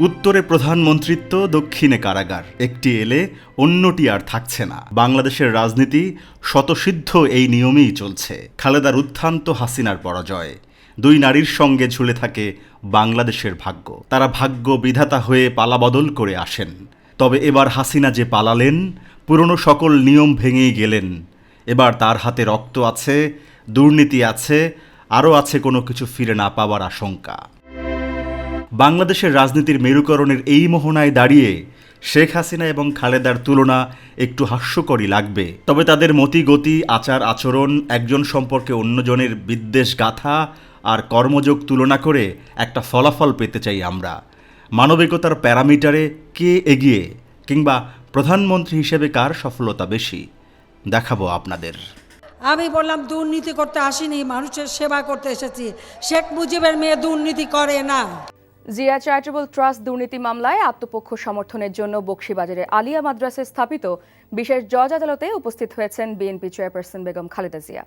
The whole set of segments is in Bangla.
উত্তরে প্রধানমন্ত্রিত্ব, দক্ষিণে কারাগার। একটি এলে অন্যটি আর থাকছে না। বাংলাদেশের রাজনীতি শতসিদ্ধ এই নিয়মেই চলছে। খালেদার উত্থান্ত হাসিনার পরাজয়। দুই নারীর সঙ্গে ঝুলে থাকে বাংলাদেশের ভাগ্য। তারা ভাগ্য বিধাতা হয়ে পালাবদল করে আসেন। তবে এবার হাসিনা যে পালালেন, পুরনো সকল নিয়ম ভেঙেই গেলেন। এবার তার হাতে রক্ত আছে, দুর্নীতি আছে, আরও আছে কোনো কিছু ফিরে না পাওয়ার আশঙ্কা। বাংলাদেশের রাজনীতির মেরুকরণের এই মোহনায় দাঁড়িয়ে শেখ হাসিনা এবং খালেদার তুলনা একটু হাস্যকরই লাগবে। তবে তাদের মতি গতি আচার, আচরণ, একজন সম্পর্কে অন্যজনের বিদ্বেষ গাথা আর কর্মযোগ তুলনা করে একটা ফলাফল পেতে চাই আমরা। মানবিকতার প্যারামিটারে কে এগিয়ে কিংবা প্রধানমন্ত্রী হিসেবে কার সফলতা বেশি? দেখাবো আপনাদের। আমি বললাম, দুর্নীতি করতে আসিনি, মানুষের সেবা করতে এসেছি। শেখ মুজিবের মেয়ে দুর্নীতি করে না। জিয়া চ্যারিটেবল ট্রাস্ট দুর্নীতি মামলায় আত্মপক্ষ সমর্থনের জন্য বক্সিবাজারের আলিয়া মাদ্রাসায় স্থাপিত বিশেষ জজ আদালতে উপস্থিত হয়েছেন বিএনপি চেয়ারপারসন বেগম খালেদা জিয়া।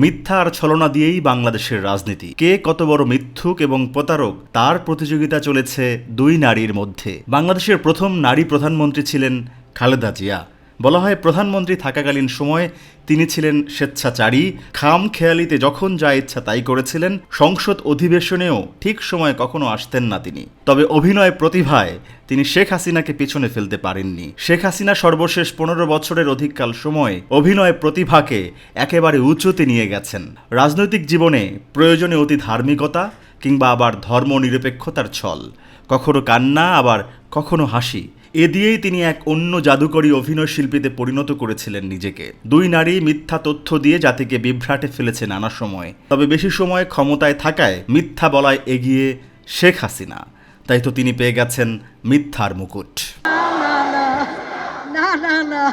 মিথ্যা আর ছলনা দিয়েই বাংলাদেশের রাজনীতি। কে কত বড় মিথ্যুক এবং প্রতারক, তার প্রতিযোগিতা চলেছে দুই নারীর মধ্যে। বাংলাদেশের প্রথম নারী প্রধানমন্ত্রী ছিলেন খালেদা জিয়া। বলা হয় প্রধানমন্ত্রী থাকাকালীন সময় তিনি ছিলেন স্বেচ্ছাচারী। খাম খেয়ালিতে যখন যা ইচ্ছা তাই করেছিলেন। সংসদ অধিবেশনেও ঠিক সময়ে কখনো আসতেন না তিনি। তবে অভিনয় প্রতিভায় তিনি শেখ হাসিনাকে পিছনে ফেলতে পারেননি। শেখ হাসিনা সর্বশেষ পনেরো বছরের অধিককাল সময় অভিনয় প্রতিভাকে একেবারে উঁচুতে নিয়ে গেছেন। রাজনৈতিক জীবনে প্রয়োজনে অতি ধার্মিকতা কিংবা আবার ধর্মনিরপেক্ষতার ছল। কখনো কান্না, আবার কখনো হাসি। এ দিয়েই তিনি এক অন্য জাদুকরী অভিনয় শিল্পীতে পরিণত করেছিলেন নিজেকে। দুই নারী মিথ্যা তথ্য দিয়ে জাতিকে বিভ্রাটে ফেলেছে নানা সময়। তবে বেশি সময় ক্ষমতায় থাকায় মিথ্যা বলায় এগিয়ে শেখ হাসিনা। তাই তো তিনি পেয়ে গেছেন মিথ্যার মুকুট। না না না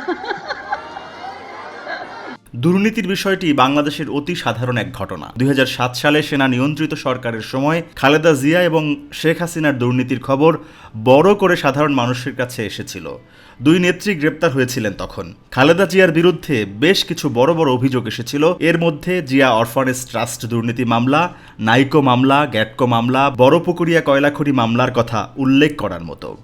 দুর্নীতির বিষয়টি বাংলাদেশের অতি সাধারণ এক ঘটনা। দুই হাজার সাত সালে সেনা নিয়ন্ত্রিত সরকারের সময় খালেদা জিয়া এবং শেখ হাসিনার দুর্নীতির খবর বড় করে সাধারণ মানুষের কাছে এসেছিল। দুই নেত্রী গ্রেপ্তার হয়েছিলেন তখন। খালেদা জিয়ার বিরুদ্ধে বেশ কিছু বড় বড় অভিযোগ এসেছিল। এর মধ্যে জিয়া অরফানেজ ট্রাস্ট দুর্নীতি মামলা, নাইকো মামলা, গ্যাটকো মামলা বড়পুকুরিয়া কয়লাখড়ি মামলার কথা উল্লেখ করার মতো।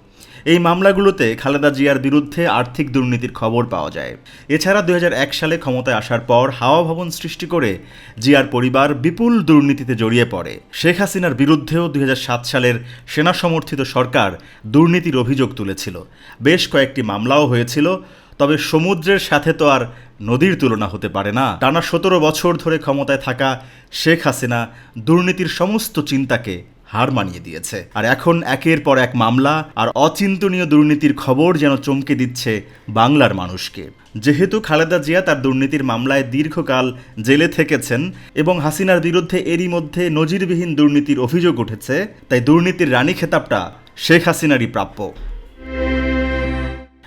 এই মামলাগুলোতে খালেদা জিয়ার বিরুদ্ধে আর্থিক দুর্নীতির খবর পাওয়া যায়। এছাড়া দুই হাজার এক সালে ক্ষমতায় আসার পর হাওয়া ভবন সৃষ্টি করে জিয়ার পরিবার বিপুল দুর্নীতিতে জড়িয়ে পড়ে। শেখ হাসিনার বিরুদ্ধেও দুই হাজার সাত সালের সেনা সমর্থিত সরকার দুর্নীতির অভিযোগ তুলেছিল। বেশ কয়েকটি মামলাও হয়েছিল, তবে সমুদ্রের সাথে তো আর নদীর তুলনা হতে পারে না। টানা সতেরো বছর ধরে ক্ষমতায় থাকা শেখ হাসিনা দুর্নীতির সমস্ত চিন্তাকে হার মানিয়ে দিয়েছে। আর এখন একের পর এক মামলা আর অচিন্তনীয় দুর্নীতির খবর যেন চমকে দিচ্ছে বাংলার মানুষকে। যেহেতু খালেদা জিয়া তার দুর্নীতির মামলায় দীর্ঘকাল জেলে থেকেছেন এবং হাসিনার বিরুদ্ধে এরই মধ্যে নজিরবিহীন দুর্নীতির অভিযোগ উঠেছে, তাই দুর্নীতির রানী খেতাবটা শেখ হাসিনারই প্রাপ্য।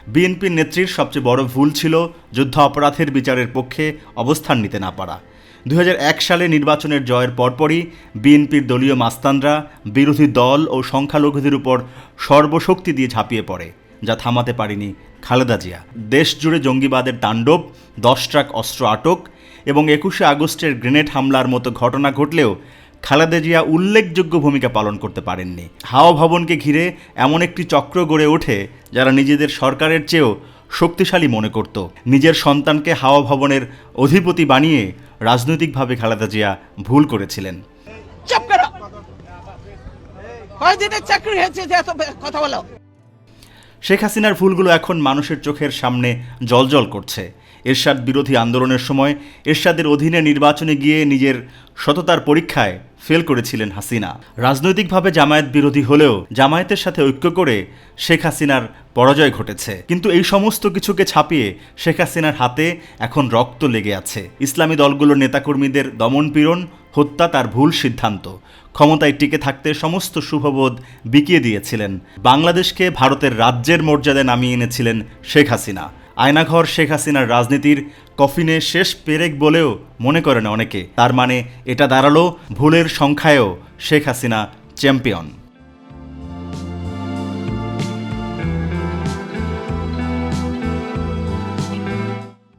বিএনপির নেত্রীর সবচেয়ে বড় ভুল ছিল যুদ্ধ অপরাধের বিচারের পক্ষে অবস্থান নিতে না পারা। দুই হাজার এক সালে নির্বাচনের জয়ের পরপরই বিএনপির দলীয় মাস্তানরা বিরোধী দল ও সংখ্যালঘুদের উপর সর্বশক্তি দিয়ে ঝাঁপিয়ে পড়ে, যা থামাতে পারেনি খালেদা জিয়া। দেশ জুড়ে জঙ্গিবাদের তাণ্ডব, দশ ট্রাক অস্ত্র আটক এবং একুশে আগস্টের গ্রেনেড হামলার মতো ঘটনা ঘটলেও খালেদা জিয়া উল্লেখযোগ্য ভূমিকা পালন করতে পারেননি। হাওয়া ভবনকে ঘিরে এমন একটি চক্র গড়ে ওঠে যারা নিজেদের সরকারের চেয়েও শক্তিশালী মনে করত। নিজের সন্তানকে হাওয়া ভবনের অধিপতি বানিয়ে রাজনৈতিকভাবে খালেদা জিয়া ভুল করেছিলেন। চাকরি হয়েছে কথা বলো। শেখ হাসিনার ভুলগুলো এখন মানুষের চোখের সামনে জলজল করছে। এরশাদ বিরোধী আন্দোলনের সময় এরশাদের অধীনে নির্বাচনে গিয়ে নিজের সততার পরীক্ষায় ফেল করেছিলেন হাসিনা। রাজনৈতিকভাবে জামায়াত বিরোধী হলেও জামায়াতের সাথে ঐক্য করে শেখ হাসিনার পরাজয় ঘটেছে। কিন্তু এই সমস্ত কিছুকে ছাপিয়ে শেখ হাসিনার হাতে এখন রক্ত লেগে আছে। ইসলামী দলগুলোর নেতাকর্মীদের দমনপীড়ন, হত্যা তার ভুল সিদ্ধান্ত। ক্ষমতায় টিকে থাকতে সমস্ত শুভবোধ বিকিয়ে দিয়েছিলেন। বাংলাদেশকে ভারতের রাজ্যের মর্যাদায় নামিয়ে এনেছিলেন শেখ হাসিনা। আয়নাঘর শেখ হাসিনার রাজনীতির কফিনে শেষ পেরেক বলেও মনে করেন অনেকে। তার মানে এটা দাঁড়াল ভুলের সংখ্যায়ও শেখ হাসিনা চ্যাম্পিয়ন।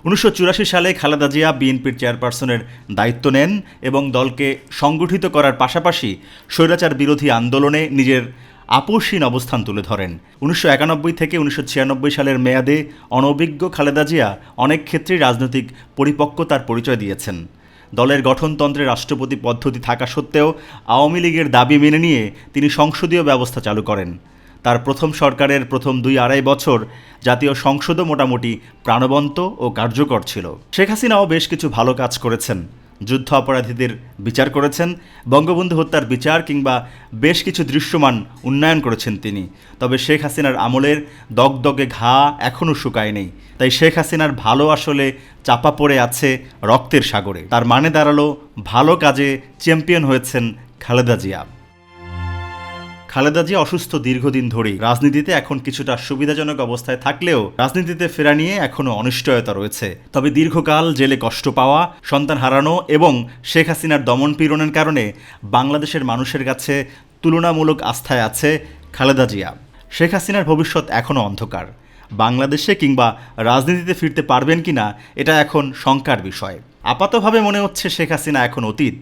উনিশশো চুরাশি সালে খালেদা জিয়া বিএনপির চেয়ারপারসনের দায়িত্ব নেন এবং দলকে সংগঠিত করার পাশাপাশি স্বৈরাচার বিরোধী আন্দোলনে নিজের আপোষহীন অবস্থান তুলে ধরেন। উনিশশো একানব্বই থেকে উনিশশো ছিয়ানব্বই সালের মেয়াদে অনভিজ্ঞ খালেদা জিয়া অনেক ক্ষেত্রেই রাজনৈতিক পরিপক্কতার পরিচয় দিয়েছেন। দলের গঠনতন্ত্রে রাষ্ট্রপতি পদ্ধতি থাকা সত্ত্বেও আওয়ামী লীগের দাবি মেনে নিয়ে তিনি সংসদীয় ব্যবস্থা চালু করেন। তার প্রথম সরকারের প্রথম দুই আড়াই বছর জাতীয় সংসদও মোটামুটি প্রাণবন্ত ও কার্যকর ছিল। শেখ হাসিনাও বেশ কিছু ভালো কাজ করেছেন। যুদ্ধ অপরাধীদের বিচার করেছেন, বঙ্গবন্ধু হত্যার বিচার কিংবা বেশ কিছু দৃশ্যমান উন্নয়ন করেছেন তিনি। তবে শেখ হাসিনার আমলের দগদগে ঘা এখনও শুকায়নি তাই শেখ হাসিনার ভালো আসলে চাপা পড়ে আছে রক্তের সাগরে। তার মানে দাঁড়াল ভালো কাজে চ্যাম্পিয়ন হয়েছেন খালেদা জিয়া। খালেদা জিয়া অসুস্থ দীর্ঘদিন ধরেই। রাজনীতিতে এখন কিছুটা সুবিধাজনক অবস্থায় থাকলেও রাজনীতিতে ফেরা নিয়ে এখনও অনিশ্চয়তা রয়েছে। তবে দীর্ঘকাল জেলে কষ্ট পাওয়া, সন্তান হারানো এবং শেখ হাসিনার দমন পীড়নের কারণে বাংলাদেশের মানুষের কাছে তুলনামূলক আস্থায় আছে খালেদা জিয়া। শেখ হাসিনার ভবিষ্যৎ এখনও অন্ধকার। বাংলাদেশে কিংবা রাজনীতিতে ফিরতে পারবেন কিনা, এটা এখন শঙ্কার বিষয়। আপাতভাবে মনে হচ্ছে শেখ হাসিনা এখন অতীত।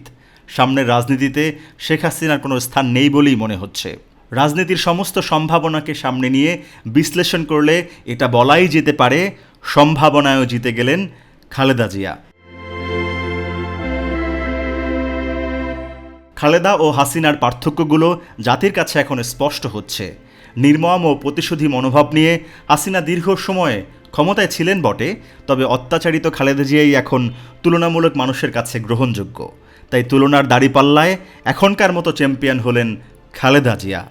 সামনের রাজনীতিতে শেখ হাসিনার কোনো স্থান নেই বলেই মনে হচ্ছে। রাজনীতির সমস্ত সম্ভাবনাকে সামনে নিয়ে বিশ্লেষণ করলে এটা বলাই যেতে পারে, সম্ভাবনায়ও জিতে গেলেন খালেদা জিয়া। খালেদা ও হাসিনার পার্থক্যগুলো জাতির কাছে এখন স্পষ্ট হচ্ছে। নির্মম ও প্রতিশোধী মনোভাব নিয়ে হাসিনা দীর্ঘ সময়ে ক্ষমতায় ছিলেন বটে, তবে অত্যাচারিত খালেদা জিয়াই এখন তুলনামূলক মানুষের কাছে গ্রহণযোগ্য। তাই তুলনার দাড়িপাল্লায় এখনকার মতো চ্যাম্পিয়ন হলেন খালেদা জিয়া।